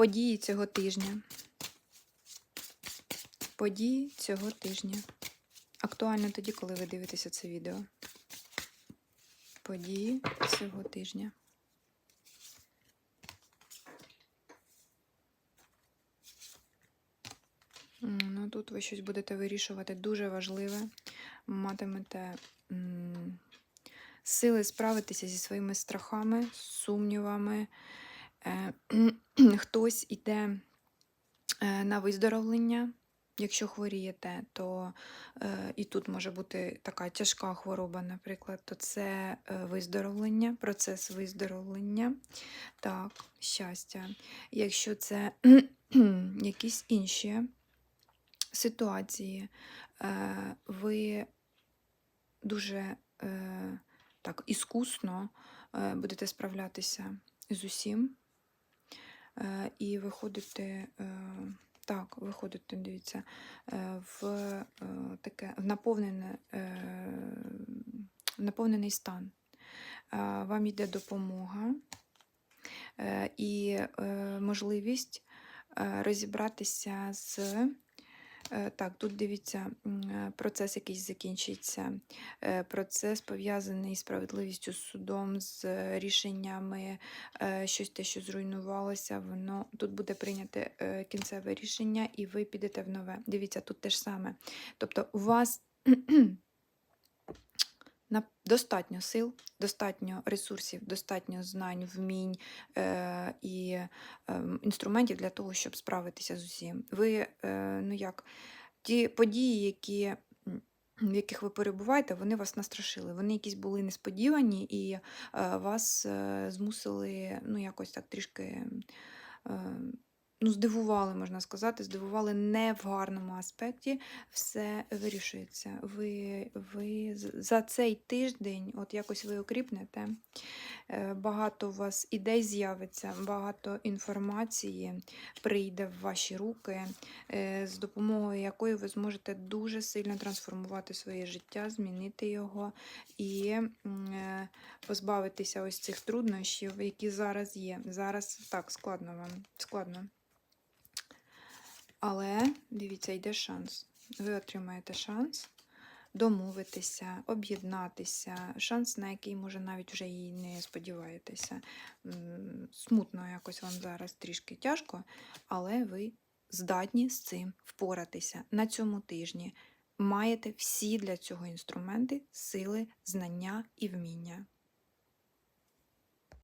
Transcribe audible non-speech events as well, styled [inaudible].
Події цього тижня. Події цього тижня. Актуально тоді, коли ви дивитеся це відео. Події цього тижня. Ну, тут ви щось будете вирішувати дуже важливе. Матимете м, сили справитися зі своїми страхами, сумнівами. Е, [clears throat] Хтось іде е, на виздоровлення. Якщо хворієте, то е, і тут може бути така тяжка хвороба, наприклад, то це виздоровлення, процес виздоровлення. Так, щастя. Якщо це [clears throat] якісь інші ситуації, ви дуже так іскусно будете справлятися з усім. Е, і виходити, е, так, виходити, дивіться, е, в е, таке в наповнене, наповнений стан. Вам йде допомога і можливість розібратися з. Е, Так, тут дивіться, е, процес якийсь закінчиться. Е, Процес пов'язаний з справедливістю, з судом, з рішеннями, щось те, що зруйнувалося, воно тут буде прийняте кінцеве рішення, і ви підете в нове. Дивіться, тут те ж саме. Тобто, у вас достатньо сил, достатньо ресурсів, достатньо знань, вмінь е, і ем, інструментів для того, щоб справитися з усім. Ви, е, ну як, ті події, які, в яких ви перебуваєте, вони вас настрашили. Вони якісь були несподівані і е, вас е, змусили ну, якось так трішки. Ну, здивували, можна сказати, здивували не в гарному аспекті, все вирішується. Ви, ви за цей тиждень, от якось ви окріпнете, е, багато у вас ідей з'явиться, багато інформації прийде в ваші руки, е, з допомогою якої ви зможете дуже сильно трансформувати своє життя, змінити його і е, позбавитися ось цих труднощів, які зараз є. Зараз так складно вам, складно. Але дивіться, йде шанс. Ви отримаєте шанс домовитися, об'єднатися, шанс, на який, може, навіть вже і не сподіваєтеся. Смутно якось вам зараз трішки тяжко, але ви здатні з цим впоратися на цьому тижні. Маєте всі для цього інструменти, сили, знання і вміння.